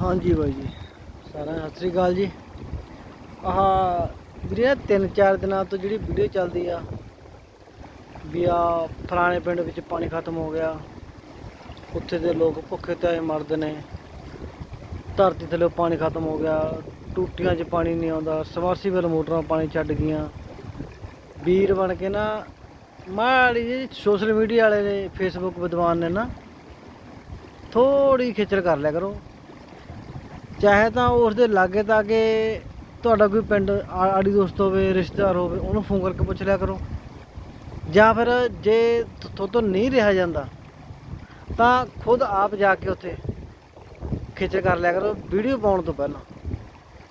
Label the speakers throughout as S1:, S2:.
S1: ਹਾਂਜੀ ਬਾਈ ਜੀ। ਸਾਰਾ ਸਤਿ ਸ੍ਰੀ ਅਕਾਲ ਜੀ। ਆਹ ਵੀਰੇ ਆਹ ਤਿੰਨ ਚਾਰ ਦਿਨਾਂ ਤੋਂ ਜਿਹੜੀ ਵੀਡੀਓ ਚੱਲਦੀ ਆ, ਵੀ ਆ ਫਲਾਣੇ ਪਿੰਡ ਵਿੱਚ ਪਾਣੀ ਖਤਮ ਹੋ ਗਿਆ। ਉੱਥੇ ਦੇ ਲੋਕ ਭੁੱਖੇ ਤੇ ਮਰਦੇ ਨੇ। ਧਰਤੀ ਥੱਲੇ ਪਾਣੀ ਖਤਮ ਹੋ ਗਿਆ। ਟੂਟੀਆਂ 'ਚ ਪਾਣੀ ਨਹੀਂ ਆਉਂਦਾ। ਸਬਮਰਸੀਬਲ ਮੋਟਰਾਂ ਪਾਣੀ ਛੱਡ ਗਈਆਂ। ਵੀਰ ਬਣ ਕੇ ਨਾ, ਮਾੜੀ ਜੀ ਸੋਸ਼ਲ ਮੀਡੀਆ ਵਾਲੇ ਨੇ ਫੇਸਬੁੱਕ ਵਿਦਵਾਨ ਨੇ ਨਾ ਥੋੜੀ ਖੇਚਲ ਕਰ ਲਿਆ ਕਰੋ। ਚਾਹੇ ਤਾਂ ਉਸ ਦੇ ਲਾਗੇ ਤਾਗੇ ਤੁਹਾਡਾ ਕੋਈ ਪਿੰਡ, ਆ- ਆੜੀ ਦੋਸਤ ਹੋਵੇ, ਰਿਸ਼ਤੇਦਾਰ ਹੋਵੇ, ਉਹਨੂੰ ਫੋਨ ਕਰਕੇ ਪੁੱਛ ਲਿਆ ਕਰੋ। ਜਾਂ ਫਿਰ ਜੇ ਤੁਹਾਡੇ ਤੋਂ ਨਹੀਂ ਰਿਹਾ ਜਾਂਦਾ, ਤਾਂ ਖੁਦ ਆਪ ਜਾ ਕੇ ਉੱਥੇ ਖੇਚਲ ਕਰ ਲਿਆ ਕਰੋ, ਵੀਡੀਓ ਪਾਉਣ ਤੋਂ ਪਹਿਲਾਂ।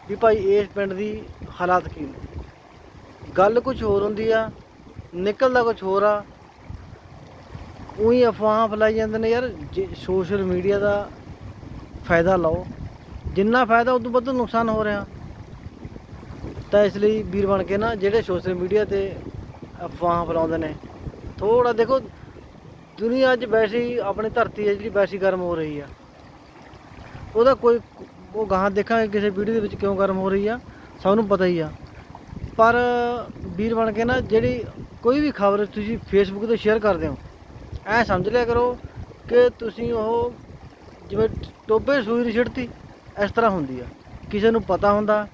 S1: ਵੀ ਭਾਈ ਇਸ ਪਿੰਡ ਦੀ ਹਾਲਾਤ ਕੀ ਨੇ? ਗੱਲ ਕੁਝ ਹੋਰ ਹੁੰਦੀ ਆ, ਨਿਕਲਦਾ ਕੁਝ ਹੋਰ ਆ ਉਹੀ ਅਫਵਾਹਾਂ ਫੈਲਾਈ ਜਾਂਦੇ ਨੇ ਯਾਰ, ਜੇ ਸੋਸ਼ਲ ਮੀਡੀਆ ਦਾ ਫਾਇਦਾ ਲਓ। ਜਿੰਨਾ ਫਾਇਦਾ, ਉਦੋਂ ਵੱਧ ਨੁਕਸਾਨ ਹੋ ਰਿਹਾ। ਤਾਂ ਇਸ ਲਈ ਵੀਰ ਬਣ ਕੇ ਨਾ, ਜਿਹੜੇ ਸੋਸ਼ਲ ਮੀਡੀਆ ਤੇ ਅਫਵਾਹਾਂ ਫੈਲਾਉਂਦੇ ਨੇ ਥੋੜਾ ਦੇਖੋ, ਦੁਨੀਆ ਅੱਜ ਵੈਸੇ ਆਪਣੀ ਧਰਤੀ ਹੈ ਜਿਹੜੀ ਵੈਸੀ ਗਰਮ ਹੋ ਰਹੀ ਆ। ਉਹਦਾ ਕੋਈ ਉਹ ਗਾਹਾਂ ਦੇਖਾਂਗੇ ਕਿਸੇ ਵੀਡੀਓ ਦੇ ਵਿੱਚ ਕਿਉਂ ਗਰਮ ਹੋ ਰਹੀ ਆ ਸਭ ਨੂੰ ਪਤਾ ਹੀ ਆ। ਪਰ ਵੀਰ ਬਣ ਕੇ ਨਾ, ਜਿਹੜੀ ਕੋਈ ਵੀ ਖਬਰ ਤੁਸੀਂ ਫੇਸਬੁੱਕ ਤੇ ਸ਼ੇਅਰ ਕਰਦੇ ਹੋ ਐ ਸਮਝ ਲਿਆ ਕਰੋ ਕਿ ਤੁਸੀਂ ਉਹ ਜਿਵੇਂ ਟੋਬੇ ਸੂਈ ਨਹੀਂ ਛਿੜਤੀ ਇਸ ਤਰ੍ਹਾਂ ਹੁੰਦੀ ਆ। ਕਿਸੇ ਨੂੰ ਪਤਾ ਹੁੰਦਾ,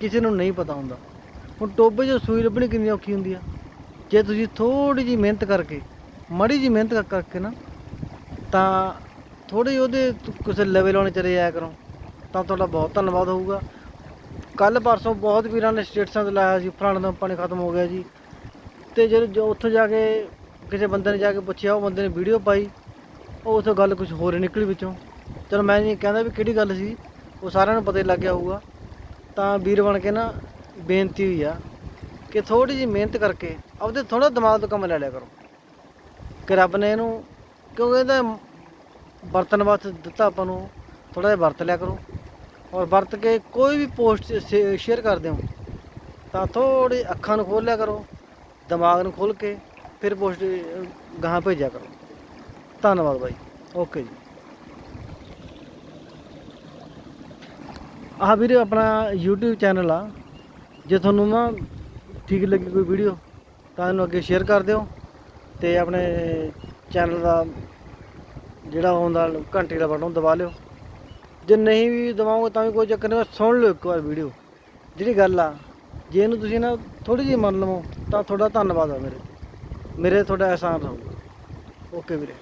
S1: ਕਿਸੇ ਨੂੰ ਨਹੀਂ ਪਤਾ ਹੁੰਦਾ। ਹੁਣ ਟੋਬੇ 'ਚ ਸੂਈ ਲੱਭਣੀ ਕਿੰਨੀ ਔਖੀ ਹੁੰਦੀ ਆ। ਜੇ ਤੁਸੀਂ ਥੋੜੀ ਜੀ ਮਿਹਨਤ ਕਰਕੇ, ਮਾੜੀ ਜੀ ਮਿਹਨਤ ਕਰਕੇ ਨਾ, ਤਾਂ ਥੋੜੀ ਉਹਦੇ ਕਿਸੇ ਲੈਵਲ ਲਾਉਣੇ ਚਲੇ ਜਾਇਆ ਕਰੋ। ਤਾਂ ਤੁਹਾਡਾ ਬਹੁਤ ਧੰਨਵਾਦ ਹੋਊਗਾ। ਕੱਲ ਪਰਸੋਂ ਬਹੁਤ ਵੀਰਾਂ ਨੇ ਸਟੇਟਸਾਂ ਤੇ ਲਾਇਆ ਸੀ, ਫਲਾਣੇ ਦਾ ਪਾਣੀ ਖਤਮ ਹੋ ਗਿਆ ਜੀ। ਤੇ ਜਦੋਂ ਜੋ ਉੱਥੇ ਜਾ ਕੇ ਕਿਸੇ ਬੰਦੇ ਨੇ ਜਾ ਕੇ ਪੁੱਛਿਆ, ਉਹ ਬੰਦੇ ਨੇ ਵੀਡੀਓ ਪਾਈ, ਉਹ ਉੱਥੇ ਗੱਲ ਕੁਝ ਹੋਰ ਹੀ ਨਿਕਲੀ ਵਿੱਚੋਂ। ਚਲੋ ਮੈਂ ਨਹੀਂ ਕਹਿੰਦਾ ਵੀ ਕਿਹੜੀ ਗੱਲ ਸੀ, ਉਹ ਸਾਰਿਆਂ ਨੂੰ ਪਤਾ ਹੀ ਲੱਗ ਗਿਆ ਹੋਊਗਾ। ਤਾਂ ਵੀਰ ਬਣ ਕੇ ਨਾ ਬੇਨਤੀ ਹੋਈ ਆ ਕਿ ਥੋੜੀ ਜਿਹੀ ਮਿਹਨਤ ਕਰਕੇ ਆਪਦੇ ਥੋੜਾ ਦਿਮਾਗ ਤੋਂ ਕੰਮ ਲੈ ਲਿਆ ਕਰੋ। ਕਿ ਰੱਬ ਨੇ ਇਹਨੂੰ ਕਿਉਂਕਿ ਇਹਦਾ ਵਰਤਨ ਵਾਸਤੇ ਦਿੱਤਾ ਆਪਾਂ ਨੂੰ ਥੋੜਾ ਜਿਹਾ ਵਰਤ ਲਿਆ ਕਰੋ। ਔਰ ਵਰਤ ਕੇ ਕੋਈ ਵੀ ਪੋਸਟ ਸ਼ੇਅਰ ਕਰਦੇ ਹੋ, ਤਾਂ ਥੋੜੀ ਅੱਖਾਂ ਨੂੰ ਖੋਲ ਲਿਆ ਕਰੋ, ਦਿਮਾਗ ਨੂੰ ਖੋਲ ਕੇ ਫਿਰ ਪੋਸਟ ਗਾਹਾਂ ਭੇਜਿਆ ਕਰੋ। ਧੰਨਵਾਦ ਬਾਈ। ਓਕੇ ਜੀ। ਆਹ ਵੀਰੇ ਆਪਣਾ YouTube ਚੈਨਲ ਆ। ਜੇ ਤੁਹਾਨੂੰ ਨਾ ਠੀਕ ਲੱਗੀ ਕੋਈ ਵੀਡੀਓ ਤਾਂ ਇਹਨੂੰ ਅੱਗੇ ਸ਼ੇਅਰ ਕਰ ਦਿਓ ਤੇ ਆਪਣੇ ਚੈਨਲ ਦਾ ਜਿਹੜਾ ਹੁੰਦਾ, ਘੰਟੀ ਦਾ ਬਟਨ ਦਬਾ ਲਿਓ। ਜੇ ਨਹੀਂ ਵੀ ਦਬਾਓਗੇ ਤਾਂ ਵੀ ਕੋਈ ਚੱਕਰ ਨਹੀਂ, ਸੁਣ ਲਿਓ ਇੱਕ ਵਾਰ ਵੀਡੀਓ ਜਿਹੜੀ ਗੱਲ ਆ, ਜੇ ਇਹਨੂੰ ਤੁਸੀਂ ਨਾ ਥੋੜੀ ਜਿਹੀ ਮੰਨ ਲਵੋ, ਤਾਂ ਤੁਹਾਡਾ ਧੰਨਵਾਦ ਆ ਮੇਰੇ ਮੇਰੇ ਤੁਹਾਡਾ ਅਹਿਸਾਨ ਰਹੂਗਾ। ਓਕੇ ਵੀਰੇ।